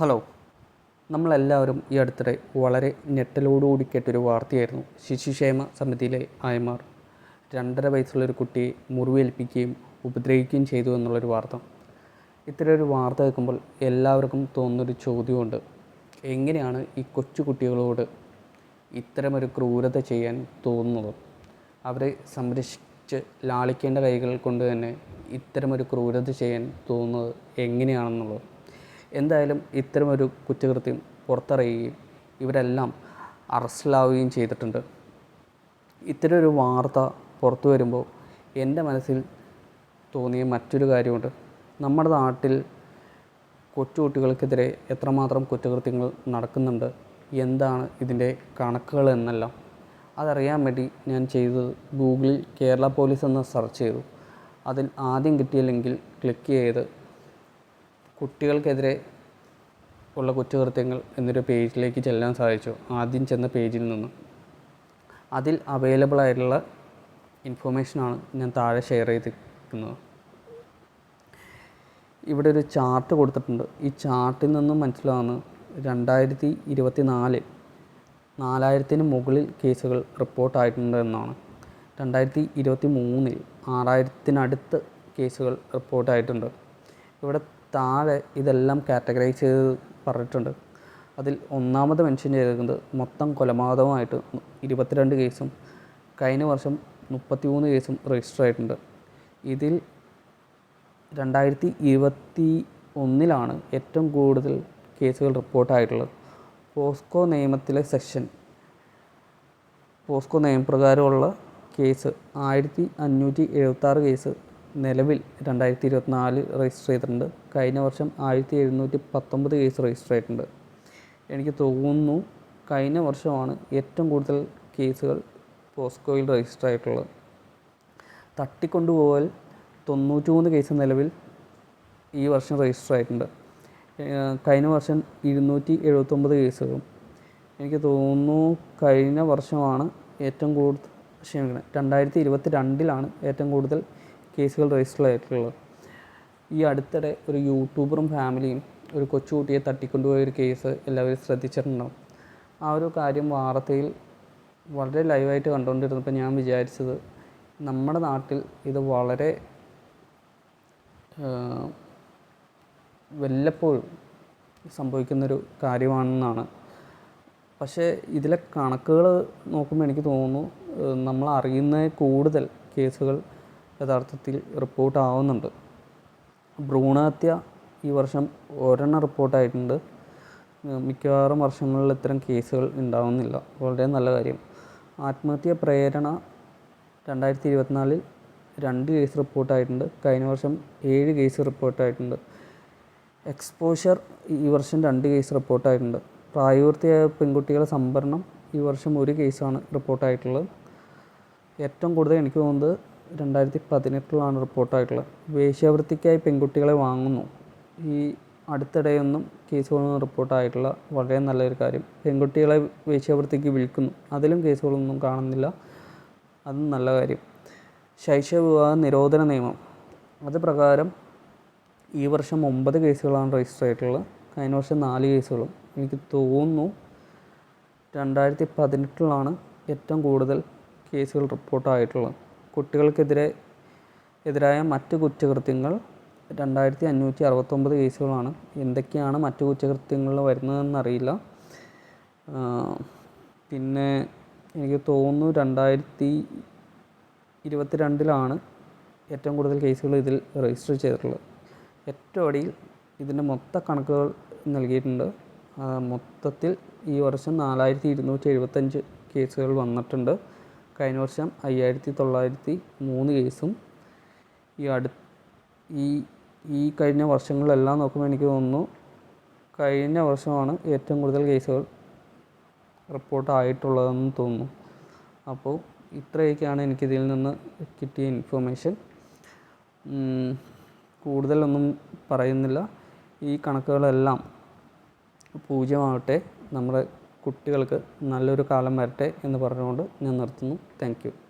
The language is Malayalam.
ഹലോ. നമ്മളെല്ലാവരും ഈ അടുത്തിടെ വളരെ ഞെട്ടലോടുകൂടി കേട്ടൊരു വാർത്തയായിരുന്നു. ശിശുക്ഷേമ സമിതിയിലെ ആയമാർ രണ്ടര വയസ്സുള്ളൊരു കുട്ടിയെ മുറിവേൽപ്പിക്കുകയും ഉപദ്രവിക്കുകയും ചെയ്തു എന്നുള്ളൊരു വാർത്ത. ഇത്തരം ഒരു വാർത്ത കേൾക്കുമ്പോൾ എല്ലാവർക്കും തോന്നുന്നൊരു ചോദ്യമുണ്ട് എങ്ങനെയാണ് ഈ കൊച്ചു കുട്ടികളോട് ഇത്തരമൊരു ക്രൂരത ചെയ്യാൻ തോന്നുന്നത്? അവരെ സംരക്ഷിച്ച് ലാളിക്കേണ്ട കൈകൾ കൊണ്ട് തന്നെ ഇത്തരമൊരു ക്രൂരത ചെയ്യാൻ തോന്നുന്നത് എങ്ങനെയാണെന്നുള്ളത്? എന്തായാലും ഇത്തരമൊരു കുറ്റകൃത്യം പുറത്തറിയുകയും ഇവരെല്ലാം അറസ്റ്റിലാവുകയും ചെയ്തിട്ടുണ്ട്. ഇത്തരം ഒരു വാർത്ത പുറത്തു വരുമ്പോൾ എന്റെ മനസ്സിൽ തോന്നിയ മറ്റൊരു കാര്യമുണ്ട്. നമ്മുടെ നാട്ടിൽ കൊച്ചുകുട്ടികൾക്കെതിരെ എത്രമാത്രം കുറ്റകൃത്യങ്ങൾ നടക്കുന്നുണ്ട് എന്താണ് ഇതിന്റെ കണക്കുകൾ എന്നെല്ലാം. അതറിയാൻ വേണ്ടി ഞാൻ ചെയ്തത് ഗൂഗിളിൽ കേരള പോലീസ് എന്ന് സെർച്ച് ചെയ്തു. അതിൽ ആദ്യം കിട്ടിയ ലിങ്കിൽ ക്ലിക്ക് ചെയ്ത് കുട്ടികൾക്കെതിരെ ഉള്ള കുറ്റകൃത്യങ്ങൾ എന്നൊരു പേജിലേക്ക് ചെല്ലാൻ സാധിച്ചു. ആദ്യം ചെന്ന പേജിൽ നിന്ന്. അതിൽ അവൈലബിൾ ആയിട്ടുള്ള ഇൻഫോർമേഷനാണ് ഞാൻ താഴെ ഷെയർ ചെയ്തിരിക്കുന്നത്. ഇവിടെ ഒരു ചാർട്ട് കൊടുത്തിട്ടുണ്ട്. ഈ ചാർട്ടിൽ നിന്നും മനസ്സിലാവുന്നത് രണ്ടായിരത്തി ഇരുപത്തി നാലിൽ നാലായിരത്തിന് മുകളിൽ കേസുകൾ റിപ്പോർട്ടായിട്ടുണ്ട് എന്നാണ്. രണ്ടായിരത്തി ഇരുപത്തി മൂന്നിൽ ആറായിരത്തിനടുത്ത് കേസുകൾ റിപ്പോർട്ടായിട്ടുണ്ട് ഇവിടെ താഴെ ഇതെല്ലാം കാറ്റഗറൈസ് ചെയ്ത് പറഞ്ഞിട്ടുണ്ട്. അതിൽ ഒന്നാമത് മെൻഷൻ ചെയ്തിരിക്കുന്നത് മൊത്തം കൊലപാതകമായിട്ട് ഇരുപത്തിരണ്ട് കേസും കഴിഞ്ഞ വർഷം മുപ്പത്തിമൂന്ന് കേസും രജിസ്റ്റർ ആയിട്ടുണ്ട്. ഇതിൽ രണ്ടായിരത്തി ഇരുപത്തി ഒന്നിലാണ് ഏറ്റവും കൂടുതൽ കേസുകൾ റിപ്പോർട്ടായിട്ടുള്ളത് പോസ്കോ നിയമത്തിലെ സെക്ഷൻ പോസ്കോ നിയമപ്രകാരമുള്ള കേസ് ആയിരത്തി അഞ്ഞൂറ്റി എഴുപത്താറ് കേസ് നിലവിൽ രണ്ടായിരത്തി ഇരുപത്തിനാല് രജിസ്റ്റർ ചെയ്തിട്ടുണ്ട്. കഴിഞ്ഞ വർഷം ആയിരത്തി എഴുന്നൂറ്റി പത്തൊമ്പത് കേസ് രജിസ്റ്റർ ചെയ്തിട്ടുണ്ട് എനിക്ക് തോന്നുന്നു കഴിഞ്ഞ വർഷമാണ് ഏറ്റവും കൂടുതൽ കേസുകൾ പോസ്കോയിൽ രജിസ്റ്റർ ആയിട്ടുള്ളത്. തട്ടിക്കൊണ്ടുപോകൽ തൊണ്ണൂറ്റി മൂന്ന് കേസ് നിലവിൽ ഈ വർഷം രജിസ്റ്റർ ആയിട്ടുണ്ട്. കഴിഞ്ഞ വർഷം ഇരുന്നൂറ്റി എഴുപത്തൊമ്പത് കേസുകളും എനിക്ക് തോന്നുന്നു കഴിഞ്ഞ വർഷമാണ് ഏറ്റവും കൂടുതൽ ക്ഷമിക്കണം. രണ്ടായിരത്തി ഇരുപത്തി രണ്ടിലാണ് ഏറ്റവും കൂടുതൽ കേസുകൾ രജിസ്റ്റർ ആയിട്ടുള്ളത്. ഈ അടുത്തിടെ ഒരു യൂട്യൂബറും ഫാമിലിയും ഒരു കൊച്ചുകുട്ടിയെ തട്ടിക്കൊണ്ടുപോയ ഒരു കേസ് എല്ലാവരും ശ്രദ്ധിച്ചിട്ടുണ്ടാവും. ആ ഒരു കാര്യം വാർത്തയിൽ വളരെ ലൈവായിട്ട് കണ്ടുകൊണ്ടിരുന്നപ്പോൾ ഞാൻ വിചാരിച്ചത് നമ്മുടെ നാട്ടിൽ ഇത് വളരെ വല്ലപ്പോഴും സംഭവിക്കുന്നൊരു കാര്യമാണെന്നാണ്. പക്ഷേ ഇതിലെ കണക്കുകൾ നോക്കുമ്പോൾ എനിക്ക് തോന്നുന്നു നമ്മൾ അറിയുന്ന കൂടുതൽ കേസുകൾ യഥാർത്ഥത്തിൽ റിപ്പോർട്ട് ആവുന്നുണ്ട് ഭ്രൂണഹത്യ ഈ വർഷം ഒരെണ്ണം റിപ്പോർട്ടായിട്ടുണ്ട്. മിക്കവാറും വർഷങ്ങളിൽ ഇത്തരം കേസുകൾ ഉണ്ടാവുന്നില്ല. വളരെ നല്ല കാര്യം. ആത്മഹത്യ പ്രേരണ രണ്ടായിരത്തി ഇരുപത്തിനാലിൽ രണ്ട് കേസ് റിപ്പോർട്ടായിട്ടുണ്ട്. കഴിഞ്ഞ വർഷം ഏഴ് കേസ് റിപ്പോർട്ടായിട്ടുണ്ട്. എക്സ്പോഷർ ഈ വർഷം രണ്ട് കേസ് റിപ്പോർട്ടായിട്ടുണ്ട്. പ്രായപൂർത്തിയായ പെൺകുട്ടികളെ സംഭരണം ഈ വർഷം ഒരു കേസാണ് റിപ്പോർട്ടായിട്ടുള്ളത്. ഏറ്റവും കൂടുതൽ എനിക്ക് തോന്നുന്നത് രണ്ടായിരത്തി പതിനെട്ടിലാണ് റിപ്പോർട്ടായിട്ടുള്ളത്. വേശ്യാവൃത്തിക്കായി പെൺകുട്ടികളെ വാങ്ങുന്നു. ഈ അടുത്തിടെയൊന്നും കേസുകളൊന്നും റിപ്പോർട്ടായിട്ടുള്ള വളരെ നല്ലൊരു കാര്യം. പെൺകുട്ടികളെ വേശ്യാവൃത്തിക്ക് വിൽക്കുന്നു. അതിലും കേസുകളൊന്നും കാണുന്നില്ല. അതും നല്ല കാര്യം. ശൈശവ വിവാഹ നിരോധന നിയമം. അത് പ്രകാരം ഈ വർഷം ഒമ്പത് കേസുകളാണ് രജിസ്റ്റർ ആയിട്ടുള്ളത്. കഴിഞ്ഞ വർഷം നാല് കേസുകളും. എനിക്ക് തോന്നുന്നു രണ്ടായിരത്തി പതിനെട്ടിലാണ് ഏറ്റവും കൂടുതൽ കേസുകൾ റിപ്പോർട്ടായിട്ടുള്ളത്. കുട്ടികൾക്കെതിരെ എതിരായ മറ്റ് കുറ്റകൃത്യങ്ങൾ രണ്ടായിരത്തി അഞ്ഞൂറ്റി അറുപത്തൊമ്പത് കേസുകളാണ്. എന്തൊക്കെയാണ് മറ്റു കുറ്റകൃത്യങ്ങളിൽ വരുന്നതെന്നറിയില്ല. പിന്നെ എനിക്ക് തോന്നുന്നു രണ്ടായിരത്തി ഇരുപത്തിരണ്ടിലാണ് ഏറ്റവും കൂടുതൽ കേസുകൾ ഇതിൽ രജിസ്റ്റർ ചെയ്തിട്ടുള്ളത്. ഏറ്റവും അടിയിൽ ഇതിന്റെ മൊത്ത കണക്കുകൾ നൽകിയിട്ടുണ്ട്. മൊത്തത്തിൽ ഈ വർഷം നാലായിരത്തി ഇരുന്നൂറ്റി എഴുപത്തഞ്ച് കേസുകൾ വന്നിട്ടുണ്ട്. കഴിഞ്ഞ വർഷം അയ്യായിരത്തി തൊള്ളായിരത്തി മൂന്ന് കേസും ഈ അടു ഈ ഈ കഴിഞ്ഞ വർഷങ്ങളിലെല്ലാം നോക്കുമ്പോൾ എനിക്ക് തോന്നുന്നു കഴിഞ്ഞ വർഷമാണ് ഏറ്റവും കൂടുതൽ കേസുകൾ റിപ്പോർട്ട് ആയിട്ടുള്ളതെന്ന് തോന്നുന്നു. അപ്പോൾ ഇത്രയൊക്കെയാണ് എനിക്കിതിൽ നിന്ന് കിട്ടിയ ഇൻഫർമേഷൻ. കൂടുതലൊന്നും പറയുന്നില്ല. ഈ കണക്കുകളെല്ലാം പൂജ്യമാവട്ടെ നമ്മുടെ കുട്ടികൾക്ക് നല്ലൊരു കാലം വരട്ടെ എന്ന് പറഞ്ഞുകൊണ്ട് ഞാൻ നിർത്തുന്നു. താങ്ക്